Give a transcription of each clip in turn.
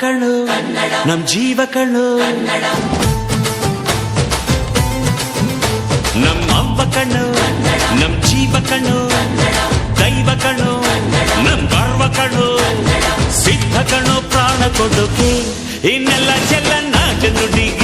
ಕಣ್ಣು ನಮ್ ಜೀವ ಕಣು ನಮ್ ಅವ್ವ ಕಣ್ಣು ನಮ್ ಜೀವ ಕಣ್ಣು ದೈವ ಕಣು ನಮ್ ಗರ್ವ ಕಣು ಸಿದ್ಧ ಕಣು ಪ್ರಾಣ ಕೊಡುಗೆ ಇನ್ನೆಲ್ಲ ಚೆಲ್ಲ ನಾಟ ನುಡಿಗೆ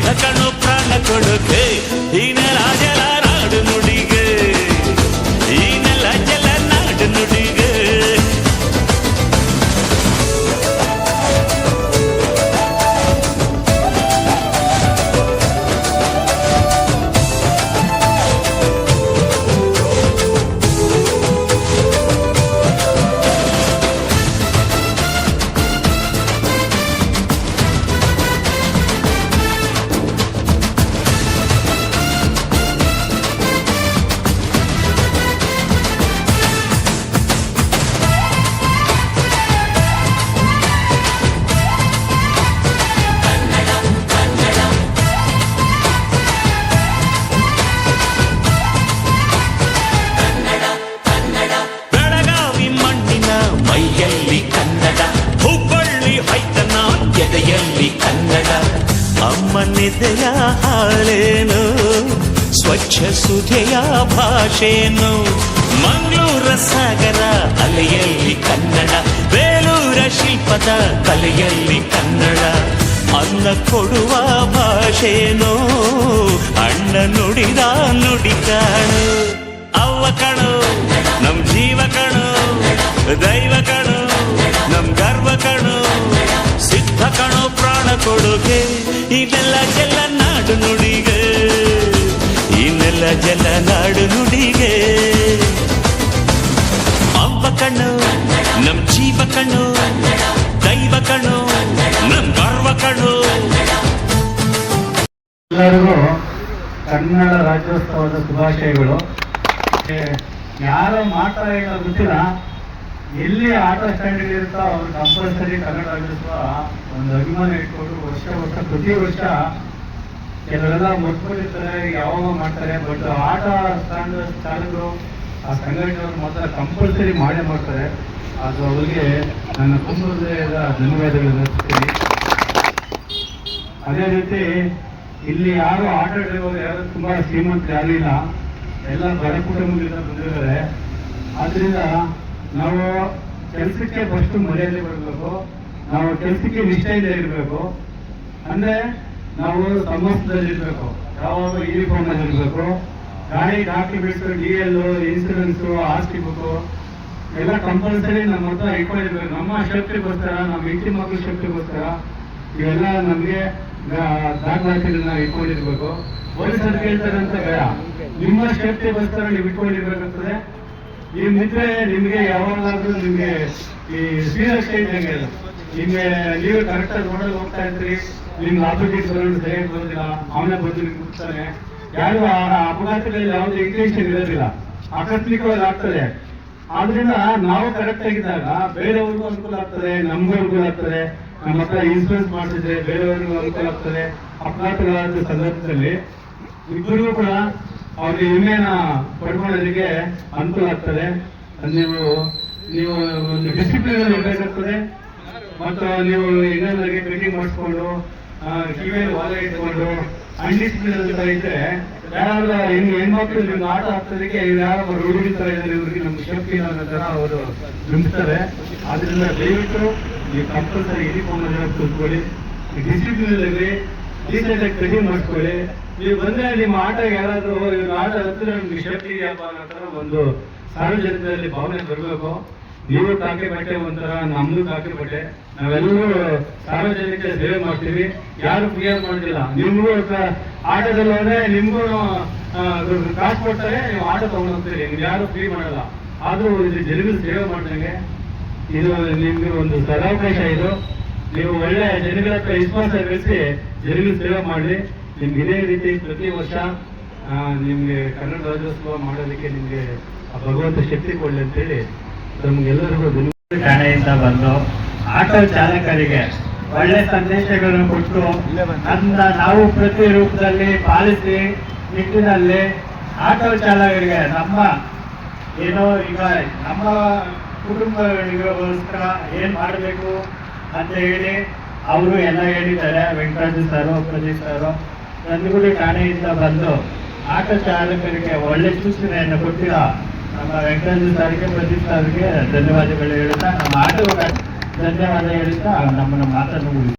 ಸಿದ್ಧ ಕಣ್ಣು ಪ್ರಾಣ ಕೊಡುಗೆ ಈ ಎದೆಯಲ್ಲಿ ಕನ್ನಡ? ಅಮ್ಮನಿದೆಯ ಹಾಳೇನು ಸ್ವಚ್ಛ ಸುಧೆಯ ಭಾಷೇನು ಮಂಗಳೂರ ಸಾಗರ ಅಲೆಯಲ್ಲಿ ಕನ್ನಡ. ಬೇಲೂರ ಶಿಲ್ಪದ ಕಲೆಯಲ್ಲಿ ಕನ್ನಡ. ಅನ್ನ ಕೊಡುವ ಭಾಷೇನೋ ಅಣ್ಣ ನುಡಿದ ನುಡಿ ಕಾಣು ಅವ್ವ ಕಣು ನಮ್ ಜೀವ ರಾಜ್ಯೋತ್ಸವದ ಶುಭಾಶಯಗಳು. ಯಾರು ಮಾಡ್ತಾ ಇಲ್ಲ ಗೊತ್ತಿಲ್ಲ? ಎಲ್ಲಿ ಆಟೋ ಸ್ಟ್ಯಾಂಡ್ ಇರುತ್ತೋ ಅವ್ರು ಕಂಪಲ್ಸರಿ ಕನ್ನಡ ರಾಜ್ಯೋತ್ಸವ ಒಂದು ಅಭಿಮಾನ ಇಟ್ಕೊಂಡು ವರ್ಷ ವರ್ಷ, ಪ್ರತಿ ವರ್ಷ ಕೆಲವೆಲ್ಲ ಮರ್ಕೊಂಡಿರ್ತಾರೆ, ಯಾವಾಗ ಮಾಡ್ತಾರೆ ಬಟ್ ಆಟ ಸ್ಟ್ಯಾಂಡ್ ಚಾಲಕರು ಆ ಸಂಘಟನೆಯವರು ಮಾತ್ರ ಕಂಪಲ್ಸರಿ ಮಾಡೇ ಮಾಡ್ತಾರೆ. ಅದು ಅವರಿಗೆ ನನ್ನ ಕುಂಬದ ಧನ್ಯವಾದಗಳನ್ನು ಅದೇ ರೀತಿ ಇಲ್ಲಿ ಯಾರು ಆಟೋ ಡ್ರೈವರ್ ಯಾರು ತುಂಬಾ ಶ್ರೀಮಂತ ಯಾರಿಲ್ಲ. ಎಲ್ಲ ಬಡ ಕುಟುಂಬದಿಂದ ಬಂದಿದ್ದಾರೆ. ಆದ್ರಿಂದ ನಾವು ಕೆಲಸಕ್ಕೆ ಫಸ್ಟ್ ಮರ್ಯಾದೆ ಬರಬೇಕು ನಾವು ಕೆಲಸಕ್ಕೆ ನಿಷ್ಠೆಯಿಂದ ಇರಬೇಕು. ಅಂದ್ರೆ ನಾವು ಸಮಸ್ತದಲ್ಲಿರ್ಬೇಕು ಯಾವಾಗ ಯೂನಿಫಾರ್ಮ್ ಅಲ್ಲಿ ಇರಬೇಕು. ಗಾಡಿ ಡಾಕ್ಯುಮೆಂಟ್ಸ್ ಡಿ ಎಲ್ ಇನ್ಸೂರೆನ್ಸ್ ಆಸ್ತಿ ಬುಕ್ ಎಲ್ಲ ಕಂಪಲ್ಸರಿ ನಮ್ಮ ಹತ್ರ ಇಟ್ಕೊಂಡಿರ್ಬೇಕು. ನಮ್ಮ ಶಕ್ತಿಗೋಸ್ಕರ, ನಮ್ಮ ಹೆಂಡತಿ ಮಕ್ಕಳ ಶಕ್ತಿಗೋಸ್ಕರ ಇವೆಲ್ಲ ನಮಗೆ ದಾಖಲಾತಿಗಳನ್ನ ಇಟ್ಕೊಂಡಿರ್ಬೇಕು. ಪೊಲೀಸರು ಕೇಳ್ತಾರೆ ಅಂತ ಬೇಡ ನಿಮ್ಮ ಸೇಫ್ಟಿಗೋಸ್ಕರ ನೀವು ಇಟ್ಕೊಂಡಿರ್ಬೇಕಾಗ್ತದೆ. ಈ ನಿದ್ರೆ ನಿಮ್ಗೆ ಯಾವಾಗಲಾದ್ರೂ ನಿಮಗೆ ಈ ಶ್ರೀರಕ್ಷೆ ಇದ್ದಂಗೆ ಇಲ್ಲ. ನಿಮಗೆ ನೀವು ಕರೆಕ್ಟಾಗಿ ರೋಡಲ್ಲಿ ಹೋಗ್ತಾ ಇದ್ರಿ ನಿಮ್ಗೆ ಆಪೋಸಿಟ್ ಬರೋದು ಸರಿಯಾಗಿ ಬರೋದಿಲ್ಲ ಅವನೇ ಬಂದು ನಿಮ್ಗೆ ಕೂರ್ತಾನೆ ಯಾರು ಆ ಅಪಘಾತಗಳಲ್ಲಿ ಯಾವುದೇ ಇಂಟೆನ್ಷನ್ ಇರೋದಿಲ್ಲ. ಆಕಸ್ಮಿಕವಾಗಿ ಆಗ್ತದೆ. ಆದ್ರಿಂದ ನಾವು ಕರೆಕ್ಟ್ ಆಗಿದ್ದಾಗ ಬೇರೆಯವ್ರಿಗೂ ಅನುಕೂಲ ಆಗ್ತದೆ, ನಮಗೂ ಅನುಕೂಲ ಆಗ್ತದೆ. ನಮ್ಮ ಹತ್ರ ಇನ್ಸೂರೆನ್ಸ್ ಮಾಡಿಸಿದ್ರೆ ಬೇರೆಯವರಿಗೂ ಅನುಕೂಲ ಆಗ್ತದೆ. ಅಪಘಾತಗಳಾದ ಸಂದರ್ಭದಲ್ಲಿ ಇಬ್ಬರಿಗೂ ಕೂಡ ಅವ್ರಿಗೆ ವಿಮೆನ ಪಡ್ಕೊಳ್ಳೋದಕ್ಕೆ ಅನುಕೂಲ ಆಗ್ತದೆ. ನೀವು ನೀವು ಒಂದು ಡಿಸಿಪ್ಲಿನ್ ಇರಬೇಕಾಗ್ತದೆ. ಮತ್ತು ನೀವು ಇನ್ನೊಂದರಿಗೆ ಕಟಿಂಗ್ ಮಾಡಿಸ್ಕೊಂಡು ಕಿವಿಯಲ್ಲಿ ವಾಲ ಇಟ್ಕೊಂಡು ಅನ್ಡಿಸಿಪ್ಲಿನ್ ಅಂತ ಇದ್ರೆ ಯಾರಾದ್ರೂ ಹೆಣ್ಣು ಹೆಣ್ಮಕ್ಳು ನಿಮ್ಗೆ ಆಟ ಆಗ್ತದಕ್ಕೆ ಯಾರೋ ಹುಡುಗಿ ತರ ಇದ್ದಾರೆ ಇವ್ರಿಗೆ ನಮ್ಗೆ ಶಕ್ತಿ ಅನ್ನೋ ತರ ಅವರು ಬಿಂಬಿಸ್ತಾರೆ ಆದ್ರಿಂದ ದಯವಿಟ್ಟು ನೀವು ಕಂಪಲ್ಸರಿ ಯೂನಿಫಾರ್ಮ್ ಕೂತ್ಕೊಳ್ಳಿ ಡಿಸಿಪ್ಲಿನ್ ಇರ್ರಿ ಡೀಸೆಂಟ್ ಆಗಿ ಕಡಿಮೆ ಮಾಡ್ಕೊಳ್ಳಿ ನೀವು ಬಂದ್ರೆ ನಿಮ್ಮ ಆಟ ಯಾರಾದ್ರೂ ಆಟ ಹತ್ತಿರ ನಿಮ್ಗೆ ಶಕ್ತಿ ಇದೆಯಪ್ಪ ಒಂದು ಸಾರ್ವಜನಿಕರಲ್ಲಿ ಭಾವನೆ ಬರಬೇಕು. ನೀವು ಕಾಕೆ ಬಟ್ಟೆ ಒಂಥರ, ನಮ್ದು ಕಾಕೆ ಬಟ್ಟೆ. ನಾವೆಲ್ಲರೂ ಸಾರ್ವಜನಿಕ ಸೇವೆ ಮಾಡ್ತೀವಿ. ಯಾರು ಕ್ಲಿಯರ್ ಮಾಡೋದಿಲ್ಲ. ನಿಮ್ಗೂ ಆಟದಲ್ಲಿ ಹೋದ್ರೆ ನಿಮ್ಗೂ ಕಾಸು ಕೊಡ್ತಾರೆ ನೀವು ಆಟ ತಗೊಂಡು ಹೋಗ್ತೀರಿ ನಿಮ್ಗೆ ಯಾರು ಫ್ರೀ ಮಾಡಲ್ಲ. ಆದ್ರೂ ಇಲ್ಲಿ ಜನಗಳ ಸೇವೆ ಮಾಡ್ದಂಗೆ ಇದು ನಿಮ್ಗೆ ಒಂದು ಸದಾವಕಾಶ ಇದು. ನೀವು ಒಳ್ಳೆ ಜನಗಳ ಹತ್ರ ವಿಶ್ವಾಸ ಗಳಿಸಿ ಜನಗಳ ಸೇವೆ ಮಾಡಿ ನಿಮ್ಗೆ ಇದೇ ರೀತಿ ಪ್ರತಿ ವರ್ಷ ನಿಮ್ಗೆ ಕನ್ನಡ ರಾಜ್ಯೋತ್ಸವ ಮಾಡೋದಕ್ಕೆ ನಿಮ್ಗೆ ಭಗವಂತ ಶಕ್ತಿ ಕೊಡ್ಲಿ ಅಂತೇಳಿ ನಮ್ಗೆಲ್ಲರಿಗೂ ದಿನ ಠಾಣೆಯಿಂದ ಬಂದು ಆಟೋ ಚಾಲಕರಿಗೆ ಒಳ್ಳೆ ಸಂದೇಶಗಳನ್ನು ಕೊಟ್ಟು ಅದನ್ನ ನಾವು ಪ್ರತಿ ರೂಪದಲ್ಲಿ ಪಾಲಿಸಿ ನಿಟ್ಟಿನಲ್ಲಿ ಆಟೋ ಚಾಲಕರಿಗೆ ನಮ್ಮ ಏನೋ ಈಗ ನಮ್ಮ ಕುಟುಂಬಗಳಿಗೋಸ್ಕರ ಏನ್ ಮಾಡಬೇಕು ಅಂತ ಹೇಳಿ ಅವರು ಎಲ್ಲ ಹೇಳಿದ್ದಾರೆ ವೆಂಕಟರಾಜು ಸರ್, ಪ್ರದೀಪ್ ಸರ್, ನಂದಿಗುಡಿ ಠಾಣೆಯಿಂದ ಬಂದು ಆಟೋ ಚಾಲಕರಿಗೆ ಒಳ್ಳೆ ಸೂಚನೆಯನ್ನು ಕೊಟ್ಟಿರ ನಮ್ಮ ವೆಂಕಟರಾಜು ಸರ್ಗೆ, ಪ್ರದೀಪ್ ಸರ್ಗೆ ಧನ್ಯವಾದಗಳು ಹೇಳುತ್ತಾ, ನಮ್ಮ ಆಟೋ ಧನ್ಯವಾದ ಹೇಳುತ್ತಾ ನಮ್ಮನ್ನ ಮಾತನ್ನು.